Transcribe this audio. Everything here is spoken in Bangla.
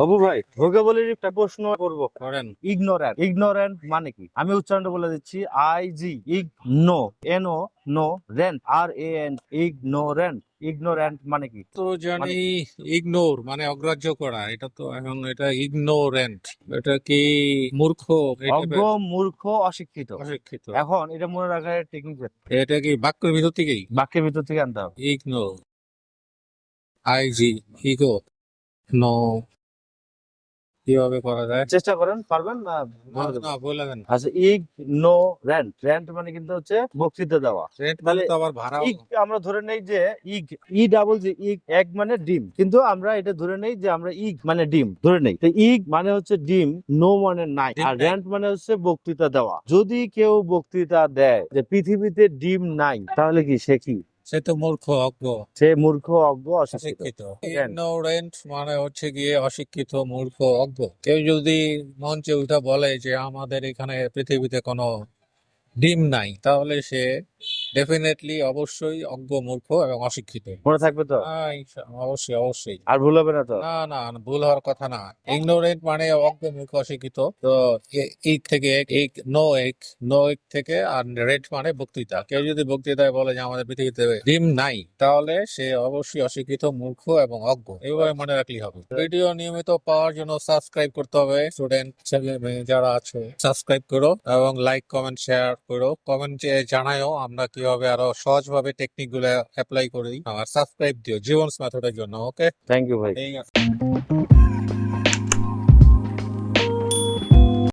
বাবু ভাই ভোকাবুলারি একটা প্রশ্ন করব। করেন। ইগনোরেন্ট ইগনোরেন্ট মানে কি? আমি উচ্চারণটা বলে দিচ্ছি I G ig no N O no rent R A N ignorant ignorant মানে কি? তো জানি ইগনোর মানে অগ্রাহ্য করা এটা তো এখন এটা ইগনোরেন্ট এটা কি মূর্খ? অজ্ঞ মূর্খ অশিক্ষিত। অশিক্ষিত। এখন এটা মনে রাখার টেকনিক এটা কি বাক্যের ভিতর থেকেই? বাক্যের ভিতর থেকে আনতে হবে। Ignore I G ego no কীভাবে করা যায়? চেষ্টা করেন পারবেন না? বলে দেন। আচ্ছা ইগ নো রেন্ট রেন্ট মানে কিন্তু হচ্ছে বক্তৃতা দেওয়া। রেন্ট মানে তো আবার ভাড়া ইগ আমরা ধরে নেই যে ইগ ই ডাবল জি ইগ এক মানে ডিম। কিন্তু আমরা এটা ধরে নেই যে আমরা ইগ মানে ডিম। ধরে নেই। তো ইগ মানে হচ্ছে ডিম নো মানে নাই। আর রেন্ট মানে হচ্ছে বক্তৃতা দেওয়া। যদি কেউ বক্তৃতা দেয় যে পৃথিবীতে ডিম নাই তাহলে কি সে কি? সে তো মূর্খ অজ্ঞ। সে মূর্খ অজ্ঞ অশিক্ষিত। ইগনোরেন্ট মানে হচ্ছে গিয়ে অশিক্ষিত মূর্খ অজ্ঞ। কেউ যদি মঞ্চে উঠা বলে যে আমাদের এখানে পৃথিবীতে কোনো ডিম নাই তাহলে সে ডেফিনেটলি অবশ্যই অজ্ঞ মূর্খ এবং অশিক্ষিত। মনে থাকবে তো? ইনশা- অবশ্যই অবশ্যই। আর ভুল হবে না তো? না না না, ভুল হওয়ার কথা না। ইগনোরেন্ট মানে অজ্ঞ মূর্খ অশিক্ষিত। তো ইক থেকে এক নো এক নো এক থেকে আর রেড মানে বক্তৃতা। কেউ যদি বক্তৃতায় বলে যে আমাদের পৃথিবীতে ডিম নাই তাহলে সে অবশ্যই অশিক্ষিত মূর্খ এবং অজ্ঞ। এইভাবে মনে রাখলেই হবে। ভিডিও নিয়মিত পাওয়ার জন্য সাবস্ক্রাইব করতে হবে। স্টুডেন্ট ছেলে মেয়ে যারা আছে সাবস্ক্রাইব করো এবং লাইক কমেন্ট শেয়ার করো। কমেন্টে জানাও আমরা কীভাবে আরও সহজভাবে টেকনিকগুলো অ্যাপ্লাই করি আর সাবস্ক্রাইব দিও জীবন মেথডের জন্য ওকে থ্যাংক ইউ ভাই।